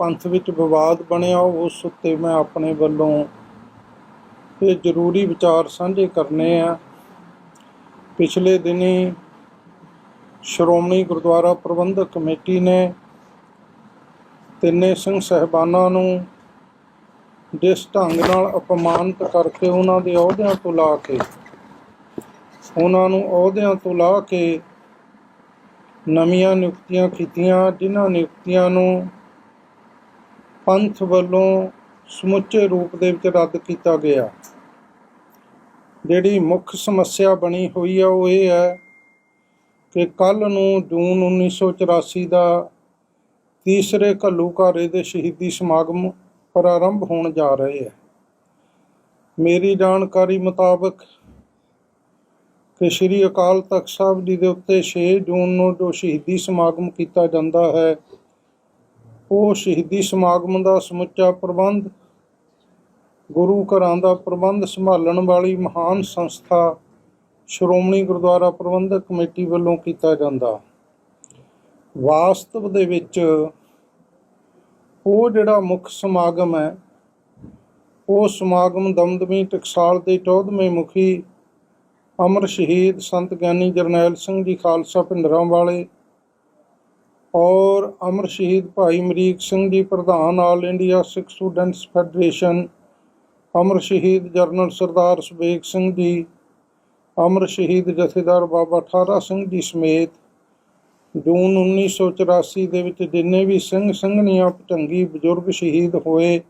ਪੰਥ ਵਿੱਚ ਵਿਵਾਦ ਬਣਿਆ, ਉਸ ਉੱਤੇ ਮੈਂ ਆਪਣੇ ਵੱਲੋਂ ਇਹ ਜ਼ਰੂਰੀ ਵਿਚਾਰ ਸਾਂਝੇ ਕਰਨੇ ਆ। ਪਿਛਲੇ ਦਿਨੀ ਸ਼੍ਰੋਮਣੀ ਗੁਰਦੁਆਰਾ ਪ੍ਰਬੰਧਕ ਕਮੇਟੀ ਨੇ ਤਿੰਨੇ ਸਿੰਘ ਸਹਿਬਾਨਾਂ ਨੂੰ ਜਿਸ ਢੰਗ ਨਾਲ ਅਪਮਾਨਿਤ ਕਰਕੇ ਉਹਨਾਂ ਦੇ ਅਹੁਦਿਆਂ ਤੋਂ ਲਾ ਕੇ, ਉਹਨਾਂ ਨੂੰ ਅਹੁਦਿਆਂ ਤੋਂ ਲਾ ਕੇ ਨਵੀਆਂ ਨਿਯੁਕਤੀਆਂ ਕੀਤੀਆਂ, ਜਿਨ੍ਹਾਂ ਨਿਯੁਕਤੀਆਂ ਨੂੰ ਪੰਥ ਵੱਲੋਂ ਸਮੁੱਚੇ ਰੂਪ ਦੇ ਵਿੱਚ ਰੱਦ ਕੀਤਾ ਗਿਆ। ਜਿਹੜੀ ਮੁੱਖ ਸਮੱਸਿਆ ਬਣੀ ਹੋਈ ਹੈ ਉਹ ਇਹ ਹੈ ਕਿ ਕੱਲ ਨੂੰ ਜੂਨ 1984 ਦਾ ਤੀਸਰੇ ਘੱਲੂਘਾਰੇ ਦੇ ਸ਼ਹੀਦੀ ਸਮਾਗਮ ਪ੍ਰਾਰੰਭ ਹੋਣ ਜਾ ਰਹੇ ਹੈ। ਮੇਰੀ ਜਾਣਕਾਰੀ ਮੁਤਾਬਕ ਕਿ ਸ੍ਰੀ ਅਕਾਲ ਤਖਤ ਸਾਹਿਬ ਜੀ ਦੇ ਉੱਤੇ 6 ਜੂਨ ਨੂੰ ਜੋ ਸ਼ਹੀਦੀ ਸਮਾਗਮ ਕੀਤਾ ਜਾਂਦਾ ਹੈ ਉਹ ਸ਼ਹੀਦੀ ਸਮਾਗਮ ਦਾ ਸਮੁੱਚਾ ਪ੍ਰਬੰਧ, ਗੁਰੂ ਘਰਾਂ ਦਾ ਪ੍ਰਬੰਧ ਸੰਭਾਲਣ ਵਾਲੀ ਮਹਾਨ ਸੰਸਥਾ ਸ਼੍ਰੋਮਣੀ ਗੁਰਦੁਆਰਾ ਪ੍ਰਬੰਧਕ ਕਮੇਟੀ ਵੱਲੋਂ ਕੀਤਾ ਜਾਂਦਾ। ਵਾਸਤਵ ਦੇ ਵਿੱਚ ਉਹ ਜਿਹੜਾ ਮੁੱਖ ਸਮਾਗਮ ਹੈ, ਉਹ ਸਮਾਗਮ ਦਮਦਮੀ ਟਕਸਾਲ ਦੇ 14ਵੇਂ ਮੁਖੀ ਅਮਰ ਸ਼ਹੀਦ ਸੰਤ ਗਿਆਨੀ ਜਰਨੈਲ ਸਿੰਘ ਜੀ ਖਾਲਸਾ ਭਿੰਡਰਾਂ ਵਾਲੇ ਔਰ ਅਮਰ ਸ਼ਹੀਦ ਭਾਈ ਮਰੀਕ ਸਿੰਘ ਜੀ ਪ੍ਰਧਾਨ all India Sikh students federation, ਅਮਰ ਸ਼ਹੀਦ ਜਰਨਲ ਸਰਦਾਰ ਸੁਬੇਗ ਸਿੰਘ ਜੀ, ਅਮਰ ਸ਼ਹੀਦ ਜਥੇਦਾਰ ਬਾਬਾ ਠਾਰਾ ਸਿੰਘ ਜੀ ਸਮੇਤ ਜੂਨ 1984 ਦੇ ਵਿੱਚ ਜਿੰਨੇ ਵੀ ਸਿੰਘ ਸਿੰਘਣੀਆਂ ਭਟੰਗੀ ਬਜ਼ੁਰਗ ਸ਼ਹੀਦ ਹੋਏ,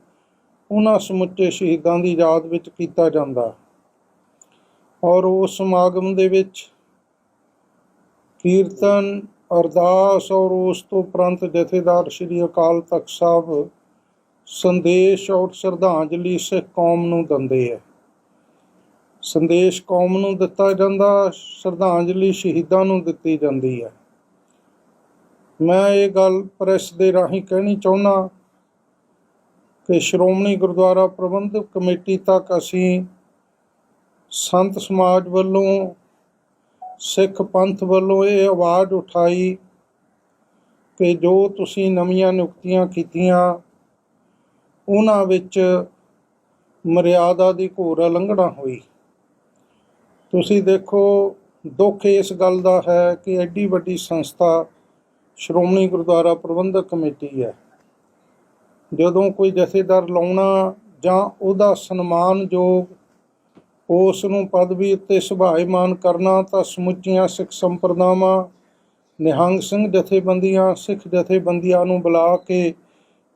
ਉਹਨਾਂ ਸਮੁੱਚੇ ਸ਼ਹੀਦਾਂ ਦੀ ਯਾਦ ਵਿੱਚ ਕੀਤਾ ਜਾਂਦਾ। ਔਰ ਉਸ ਸਮਾਗਮ ਦੇ ਵਿੱਚ ਕੀਰਤਨ ਅਰਦਾਸ ਔਰ ਉਸ ਤੋਂ ਉਪਰੰਤ ਜਥੇਦਾਰ ਸ੍ਰੀ ਅਕਾਲ ਤਖਤ ਸਾਹਿਬ ਸੰਦੇਸ਼ ਔਰ ਸ਼ਰਧਾਂਜਲੀ ਸਿੱਖ ਕੌਮ ਨੂੰ ਦਿੰਦੇ ਹੈ। ਸੰਦੇਸ਼ ਕੌਮ ਨੂੰ ਦਿੱਤਾ ਜਾਂਦਾ, ਸ਼ਰਧਾਂਜਲੀ ਸ਼ਹੀਦਾਂ ਨੂੰ ਦਿੱਤੀ ਜਾਂਦੀ ਹੈ। ਮੈਂ ਇਹ ਗੱਲ ਪ੍ਰੈਸ ਦੇ ਰਾਹੀਂ ਕਹਿਣੀ ਚਾਹੁੰਦਾ ਕਿ ਸ਼੍ਰੋਮਣੀ ਗੁਰਦੁਆਰਾ ਪ੍ਰਬੰਧਕ ਕਮੇਟੀ ਤੱਕ ਅਸੀਂ ਸੰਤ ਸਮਾਜ ਵੱਲੋਂ ਸਿੱਖ ਪੰਥ ਵੱਲੋਂ ਇਹ ਆਵਾਜ਼ ਉਠਾਈ ਕਿ ਜੋ ਤੁਸੀਂ ਨਵੀਆਂ ਨਿਯੁਕਤੀਆਂ ਕੀਤੀਆਂ, ਉਹਨਾਂ ਵਿੱਚ ਮਰਿਆਦਾ ਦੀ ਘੋਰ ਉਲੰਘਣਾ ਹੋਈ। ਤੁਸੀਂ ਦੇਖੋ, ਦੁੱਖ ਇਸ ਗੱਲ ਦਾ ਹੈ ਕਿ ਐਡੀ ਵੱਡੀ ਸੰਸਥਾ ਸ਼੍ਰੋਮਣੀ ਗੁਰਦੁਆਰਾ ਪ੍ਰਬੰਧਕ ਕਮੇਟੀ ਹੈ। ਜਦੋਂ ਕੋਈ ਜਥੇਦਾਰ ਲਾਉਣਾ ਜਾਂ ਉਹਦਾ ਸਨਮਾਨਯੋਗ ਉਸ ਨੂੰ ਪਦਵੀ ਉੱਤੇ ਸੁਭਾਇਮਾਨ ਕਰਨਾ ਤਾਂ ਸਮੁੱਚੀਆਂ ਸਿੱਖ ਸੰਪਰਦਾਵਾਂ, ਨਿਹੰਗ ਸਿੰਘ ਜਥੇਬੰਦੀਆਂ, ਸਿੱਖ ਜਥੇਬੰਦੀਆਂ ਨੂੰ ਬੁਲਾ ਕੇ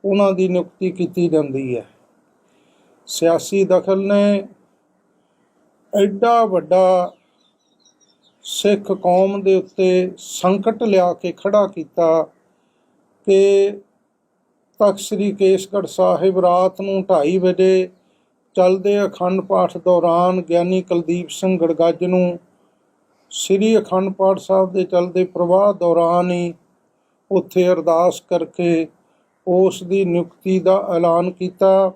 ਉਹਨਾਂ ਦੀ ਨਿਯੁਕਤੀ ਕੀਤੀ ਜਾਂਦੀ ਹੈ। ਸਿਆਸੀ ਦਖਲ ਨੇ ਐਡਾ ਵੱਡਾ ਸਿੱਖ ਕੌਮ ਦੇ ਉੱਤੇ ਸੰਕਟ ਲਿਆ ਕੇ ਖੜਾ ਕੀਤਾ ਕਿ ਤਖਤ ਸ੍ਰੀ ਕੇਸਗੜ੍ਹ ਸਾਹਿਬ ਰਾਤ ਨੂੰ 2:30 ਵਜੇ ਚੱਲਦੇ ਅਖੰਡ ਪਾਠ ਦੌਰਾਨ ਗਿਆਨੀ ਕੁਲਦੀਪ ਸਿੰਘ ਗੜਗੱਜ ਨੂੰ ਸ੍ਰੀ ਅਖੰਡ ਪਾਠ ਸਾਹਿਬ ਦੇ ਚੱਲਦੇ ਪ੍ਰਵਾਹ ਦੌਰਾਨ ਹੀ ਉੱਥੇ ਅਰਦਾਸ ਕਰਕੇ ਉਸ ਦੀ ਨਿਯੁਕਤੀ ਦਾ ਐਲਾਨ ਕੀਤਾ।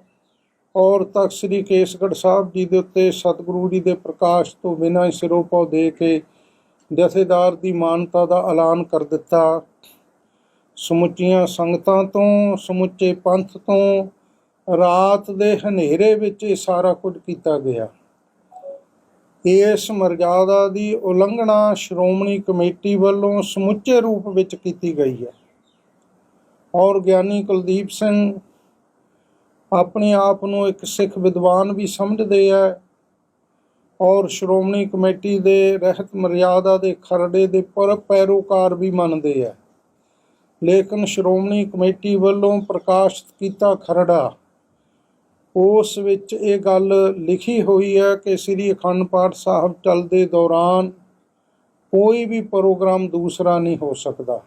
ਔਰ ਤਖਤ ਸ੍ਰੀ ਕੇਸਗੜ੍ਹ ਸਾਹਿਬ ਜੀ ਦੇ ਉੱਤੇ ਸਤਿਗੁਰੂ ਜੀ ਦੇ ਪ੍ਰਕਾਸ਼ ਤੋਂ ਬਿਨਾਂ ਹੀ ਸਿਰੋਂ ਪਾਉ ਦੇ ਕੇ ਜਥੇਦਾਰ ਦੀ ਮਾਨਤਾ ਦਾ ਐਲਾਨ ਕਰ ਦਿੱਤਾ। ਸਮੁੱਚੀਆਂ ਸੰਗਤਾਂ ਤੋਂ, ਸਮੁੱਚੇ ਪੰਥ ਤੋਂ ਰਾਤ ਦੇ ਹਨੇਰੇ ਵਿੱਚ ਇਹ ਸਾਰਾ ਕੁਝ ਕੀਤਾ ਗਿਆ। ਇਸ ਮਰਜ਼ਾਦਾ ਦੀ ਉਲੰਘਣਾ ਸ਼੍ਰੋਮਣੀ ਕਮੇਟੀ ਵੱਲੋਂ ਸਮੁੱਚੇ ਰੂਪ ਵਿੱਚ ਕੀਤੀ ਗਈ ਹੈ। ਔਰ ਗਿਆਨੀ ਕੁਲਦੀਪ ਸਿੰਘ ਆਪਣੇ ਆਪ ਨੂੰ ਇੱਕ ਸਿੱਖ ਵਿਦਵਾਨ ਵੀ ਸਮਝਦੇ ਆ ਔਰ ਸ਼੍ਰੋਮਣੀ ਕਮੇਟੀ ਦੇ ਰਹਿਤ ਮਰਿਆਦਾ ਦੇ ਖਰੜੇ ਦੇ ਪਰ ਪੈਰੋਕਾਰ ਵੀ ਮੰਨਦੇ ਆ। ਲੇਕਿਨ ਸ਼੍ਰੋਮਣੀ ਕਮੇਟੀ ਵੱਲੋਂ ਪ੍ਰਕਾਸ਼ਿਤ ਕੀਤਾ ਖਰੜਾ ਉਸ ਵਿੱਚ ਇਹ ਗੱਲ ਲਿਖੀ ਹੋਈ ਹੈ ਕਿ ਸ੍ਰੀ ਅਖੰਡ ਪਾਠ ਸਾਹਿਬ ਚੱਲਦੇ ਦੌਰਾਨ ਕੋਈ ਵੀ ਪ੍ਰੋਗਰਾਮ ਦੂਸਰਾ ਨਹੀਂ ਹੋ ਸਕਦਾ।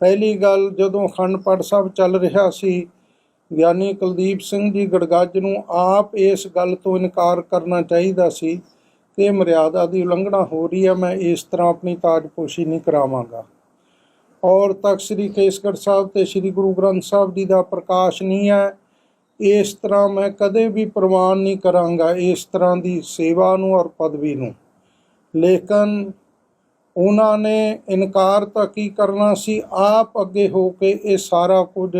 ਪਹਿਲੀ ਗੱਲ ਜਦੋਂ ਅਖੰਡ ਪਾਠ ਸਾਹਿਬ ਚੱਲ ਰਿਹਾ ਸੀ, ਗਿਆਨੀ ਕੁਲਦੀਪ ਸਿੰਘ ਜੀ ਗੜਗੱਜ ਨੂੰ ਆਪ ਇਸ ਗੱਲ ਤੋਂ ਇਨਕਾਰ ਕਰਨਾ ਚਾਹੀਦਾ ਸੀ ਕਿ ਮਰਿਆਦਾ ਦੀ ਉਲੰਘਣਾ ਹੋ ਰਹੀ ਹੈ, ਮੈਂ ਇਸ ਤਰ੍ਹਾਂ ਆਪਣੀ ਤਾਜਪੋਸ਼ੀ ਨਹੀਂ ਕਰਾਵਾਂਗਾ। ਔਰ ਤਖਤ ਸ੍ਰੀ ਕੇਸਗੜ੍ਹ ਸਾਹਿਬ ਤੇ ਸ੍ਰੀ ਗੁਰੂ ਗ੍ਰੰਥ ਸਾਹਿਬ ਜੀ ਦਾ ਪ੍ਰਕਾਸ਼ ਨਹੀਂ ਹੈ ਇਸ ਤਰ੍ਹਾਂ ਮੈਂ ਕਦੇ ਵੀ ਪ੍ਰਵਾਨ ਨਹੀਂ ਕਰਾਂਗਾ ਇਸ ਤਰ੍ਹਾਂ ਦੀ ਸੇਵਾ ਨੂੰ ਔਰ ਪਦਵੀ ਨੂੰ। ਲੇਕਿਨ ਉਹਨਾਂ ਨੇ ਇਨਕਾਰ ਤਾਂ ਕੀ ਕਰਨਾ ਸੀ? ਆਪ ਅੱਗੇ ਹੋ ਕੇ ਇਹ ਸਾਰਾ ਕੁਝ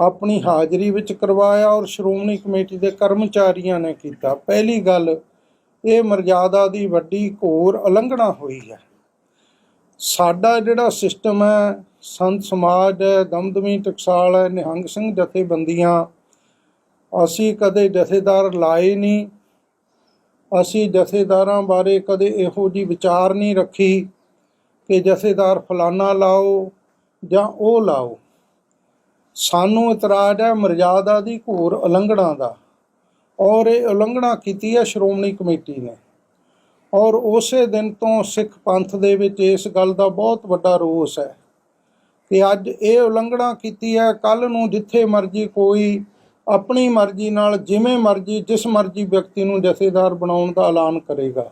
ਆਪਣੀ ਹਾਜ਼ਰੀ ਵਿੱਚ ਕਰਵਾਇਆ ਔਰ ਸ਼੍ਰੋਮਣੀ ਕਮੇਟੀ ਦੇ ਕਰਮਚਾਰੀਆਂ ਨੇ ਕੀਤਾ। ਪਹਿਲੀ ਗੱਲ, ਇਹ ਮਰਜ਼ਾਦਾ ਦੀ ਵੱਡੀ ਘੋਰ ਉਲੰਘਣਾ ਹੋਈ ਹੈ। ਸਾਡਾ ਜਿਹੜਾ ਸਿਸਟਮ ਹੈ, ਸੰਤ ਸਮਾਜ ਹੈ, ਦਮਦਮੀ ਟਕਸਾਲ ਹੈ, ਨਿਹੰਗ ਸਿੰਘ ਜਥੇਬੰਦੀਆਂ ਅਸੀਂ ਕਦੇ ਜਥੇਦਾਰ ਲਾਏ ਨਹੀਂ। ਅਸੀਂ ਜਥੇਦਾਰਾਂ ਬਾਰੇ ਕਦੇ ਇਹੋ ਜੀ ਵਿਚਾਰ ਨਹੀਂ ਰੱਖੀ ਕਿ ਜਥੇਦਾਰ ਫਲਾਨਾ ਲਾਓ ਜਾਂ ਉਹ ਲਾਓ। ਸਾਨੂੰ ਇਤਰਾਜ਼ ਹੈ ਮਰਜ਼ਾਦਾ ਦੀ ਘੋਰ ਉਲੰਘਣਾ ਦਾ। ਔਰ ਇਹ ਉਲੰਘਣਾ ਕੀਤੀ ਹੈ ਸ਼੍ਰੋਮਣੀ ਕਮੇਟੀ ਨੇ। ਔਰ ਉਸੇ ਦਿਨ ਤੋਂ ਸਿੱਖ ਪੰਥ ਦੇ ਵਿੱਚ ਇਸ ਗੱਲ ਦਾ ਬਹੁਤ ਵੱਡਾ ਰੋਸ ਹੈ ਕਿ ਅੱਜ ਇਹ ਉਲੰਘਣਾ ਕੀਤੀ ਹੈ ਕੱਲ ਨੂੰ ਜਿੱਥੇ ਮਰਜ਼ੀ ਕੋਈ ਆਪਣੀ ਮਰਜ਼ੀ ਨਾਲ, ਜਿਵੇਂ ਮਰਜ਼ੀ, ਜਿਸ ਮਰਜ਼ੀ ਵਿਅਕਤੀ ਨੂੰ ਜਥੇਦਾਰ ਬਣਾਉਣ ਦਾ ਐਲਾਨ ਕਰੇਗਾ।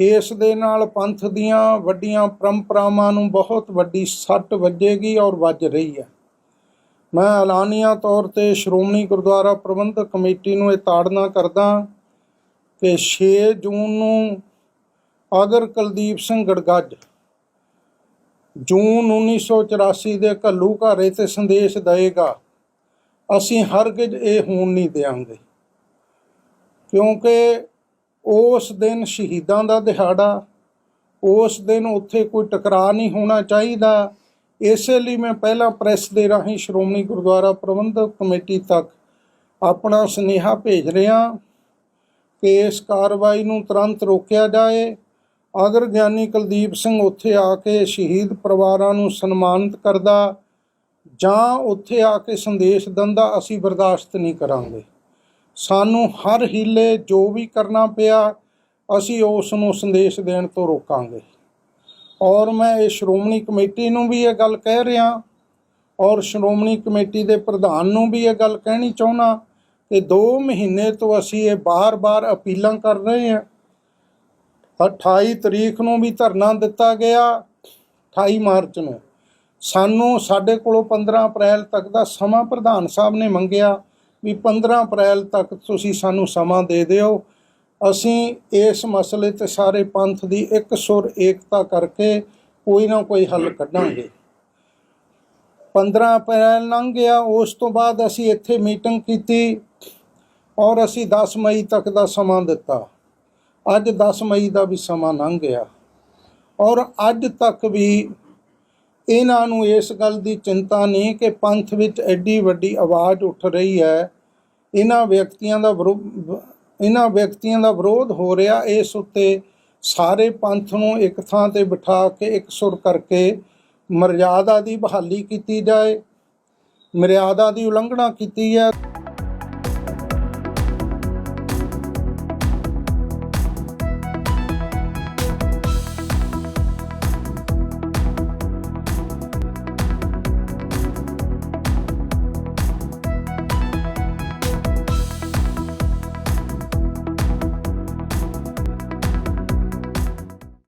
ਇਸ ਦੇ ਨਾਲ ਪੰਥ ਦੀਆਂ ਵੱਡੀਆਂ ਪਰੰਪਰਾਵਾਂ ਨੂੰ ਬਹੁਤ ਵੱਡੀ ਸੱਟ ਵੱਜੇਗੀ ਔਰ ਵੱਜ ਰਹੀ ਹੈ। ਮੈਂ ਐਲਾਨੀਆ ਤੌਰ ਤੇ ਸ਼੍ਰੋਮਣੀ ਗੁਰਦੁਆਰਾ ਪ੍ਰਬੰਧਕ ਕਮੇਟੀ ਨੂੰ ਇਹ ਤਾੜਨਾ ਕਰਦਾ ਕਿ 6 ਜੂਨ ਨੂੰ ਅਗਰ ਕੁਲਦੀਪ ਸਿੰਘ ਗੜਗੱਜ ਜੂਨ 1984 ਦੇ ਘੱਲੂ ਘਾਰੇ ਤੇ ਸੰਦੇਸ਼ ਦਏਗਾ ਅਸੀਂ ਹਰਗਿਜ਼ ਇਹ ਹੋਣ ਨਹੀਂ ਦੇਵਾਂਗੇ ਕਿਉਂਕਿ ਉਸ ਦਿਨ ਸ਼ਹੀਦਾਂ ਦਾ ਦਿਹਾੜਾ, ਉਸ ਦਿਨ ਉੱਥੇ ਕੋਈ ਟਕਰਾਅ ਨਹੀਂ ਹੋਣਾ ਚਾਹੀਦਾ। ਇਸੇ ਲਈ ਮੈਂ ਪਹਿਲਾਂ ਪ੍ਰੈਸ ਦੇ ਰਾਹੀਂ ਸ਼੍ਰੋਮਣੀ ਗੁਰਦੁਆਰਾ ਪ੍ਰਬੰਧਕ ਕਮੇਟੀ ਤੱਕ ਆਪਣਾ ਸੁਨੇਹਾ ਭੇਜ ਰਿਹਾ ਕਿ ਇਸ ਕਾਰਵਾਈ ਨੂੰ ਤੁਰੰਤ ਰੋਕਿਆ ਜਾਏ। ਅਗਰ ਗਿਆਨੀ ਕੁਲਦੀਪ ਸਿੰਘ ਉੱਥੇ ਆ ਕੇ ਸ਼ਹੀਦ ਪਰਿਵਾਰਾਂ ਨੂੰ ਸਨਮਾਨਿਤ ਕਰਦਾ ਜਾਂ ਉੱਥੇ ਆ ਕੇ ਸੰਦੇਸ਼ ਦਿੰਦਾ ਅਸੀਂ ਬਰਦਾਸ਼ਤ ਨਹੀਂ ਕਰਾਂਗੇ। ਸਾਨੂੰ ਹਰ ਹੀਲੇ ਜੋ ਵੀ ਕਰਨਾ ਪਿਆ, ਅਸੀਂ ਉਸ ਨੂੰ ਸੰਦੇਸ਼ ਦੇਣ ਤੋਂ ਰੋਕਾਂਗੇ। ਔਰ ਮੈਂ ਇਹ ਸ਼੍ਰੋਮਣੀ ਕਮੇਟੀ ਨੂੰ ਵੀ ਇਹ ਗੱਲ ਕਹਿ ਰਿਹਾ ਔਰ ਸ਼੍ਰੋਮਣੀ ਕਮੇਟੀ ਦੇ ਪ੍ਰਧਾਨ ਨੂੰ ਵੀ ਇਹ ਗੱਲ ਕਹਿਣੀ ਚਾਹੁੰਦਾ ਕਿ 2 ਮਹੀਨੇ ਤੋਂ ਅਸੀਂ ਇਹ ਬਾਰ-ਬਾਰ ਅਪੀਲਾਂ ਕਰ ਰਹੇ ਹਾਂ। 28 ਤਰੀਕ ਨੂੰ ਵੀ ਧਰਨਾ ਦਿੱਤਾ ਗਿਆ 28 ਮਾਰਚ ਨੂੰ। ਸਾਨੂੰ ਸਾਡੇ ਕੋਲੋਂ 15 ਅਪ੍ਰੈਲ ਤੱਕ ਦਾ ਸਮਾਂ ਪ੍ਰਧਾਨ ਸਾਹਿਬ ਨੇ ਮੰਗਿਆ ਵੀ 15 ਅਪ੍ਰੈਲ ਤੱਕ ਤੁਸੀਂ ਸਾਨੂੰ ਸਮਾਂ ਦੇ ਦਿਓ। ਅਸੀਂ ਇਸ ਮਸਲੇ ਤੇ ਸਾਰੇ ਪੰਥ ਦੀ ਇੱਕ ਸੁਰ ਏਕਤਾ ਕਰਕੇ ਕੋਈ ਨਾ ਕੋਈ ਹੱਲ ਕੱਢਾਂਗੇ। 15 ਅਪ੍ਰੈਲ ਲੰਘ ਗਿਆ, ਉਸ ਤੋਂ ਬਾਅਦ ਅਸੀਂ ਇੱਥੇ ਮੀਟਿੰਗ ਕੀਤੀ ਔਰ ਅਸੀਂ 10 ਮਈ ਤੱਕ ਦਾ ਸਮਾਂ ਦਿੱਤਾ। ਅੱਜ 10 ਮਈ ਦਾ ਵੀ ਸਮਾਂ ਲੰਘ ਗਿਆ ਔਰ ਅੱਜ ਤੱਕ ਵੀ ਇਹਨਾਂ ਨੂੰ ਇਸ ਗੱਲ ਦੀ ਚਿੰਤਾ ਨਹੀਂ ਕਿ ਪੰਥ ਵਿੱਚ ਐਡੀ ਵੱਡੀ ਆਵਾਜ਼ ਉੱਠ ਰਹੀ ਹੈ। ਇਹਨਾਂ ਵਿਅਕਤੀਆਂ ਦਾ ਵਿਰੋ- ਇਹਨਾਂ ਵਿਅਕਤੀਆਂ ਦਾ ਵਿਰੋਧ ਹੋ ਰਿਹਾ। ਇਸ ਉੱਤੇ ਸਾਰੇ ਪੰਥ ਨੂੰ ਇੱਕ ਥਾਂ ਤੇ ਬਿਠਾ ਕੇ ਇੱਕ ਸੁਰ ਕਰਕੇ ਮਰਜ਼ਾਦਾ ਦੀ ਬਹਾਲੀ ਕੀਤੀ ਜਾਏ। ਮਰਿਆਦਾ ਦੀ ਉਲੰਘਣਾ ਕੀਤੀ ਹੈ